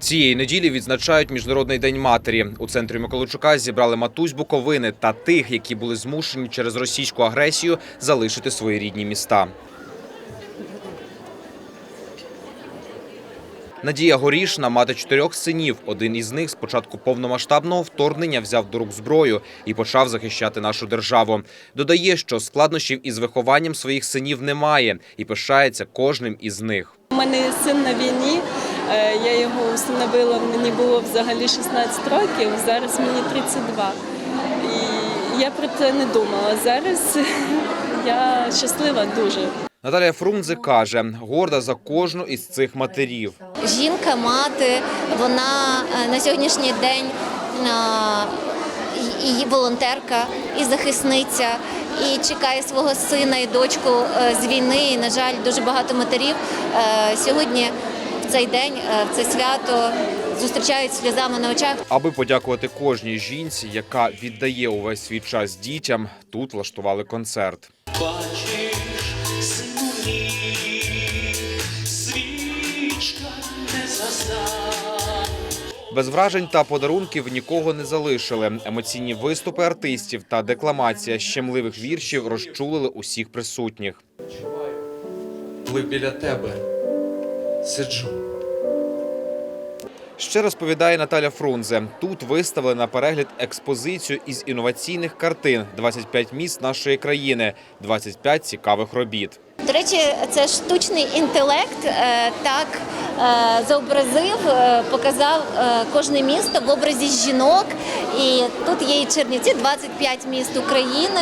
Цієї неділі відзначають міжнародний день матері. У центрі Миколайчука зібрали матусь Буковини та тих, які були змушені через російську агресію залишити свої рідні міста. Надія Горішна мати чотирьох синів. Один із них з початку повномасштабного вторгнення взяв до рук зброю і почав захищати нашу державу. Додає, що складнощів із вихованням своїх синів немає і пишається кожним із них. У мене син на війні. Е, Я його усиновила, мені було взагалі 16 років, зараз мені 32. І я про це не думала. Зараз я щаслива дуже. Наталія Фрунзе каже, горда за кожну із цих матерів. Жінка, мати, вона е, на сьогоднішній день е, і волонтерка, і захисниця, і чекає свого сина і дочку з війни. І, на жаль, дуже багато матерів сьогодні в цей день, е, в це свято зустрічають сльозами на очах. Аби подякувати кожній жінці, яка віддає увесь свій час дітям, тут влаштували концерт. Бачиш, свічка не. Без вражень та подарунків нікого не залишили. Емоційні виступи артистів та декламація щемливих віршів розчулили усіх присутніх. коли біля тебе сиджу. Ще розповідає Наталя Фрунзе. Тут виставили на перегляд експозицію із інноваційних картин «25 міст нашої країни, 25 цікавих робіт. До речі, це штучний інтелект е, так е, зобразив, е, показав кожне місто в образі жінок. І тут є і Чернівці, 25 міст України.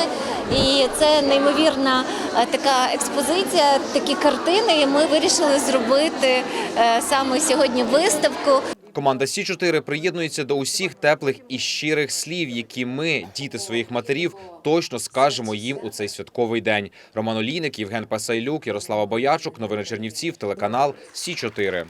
І це неймовірна така експозиція, такі картини. І ми вирішили зробити саме сьогодні виставку. Команда Сі 4 приєднується до усіх теплих і щирих слів, які ми, діти своїх матерів, точно скажемо їм у цей святковий день. Роман Олійник, Євген Пасайлюк, Ярослава Боячук. Новини Чернівців, телеканал Сі 4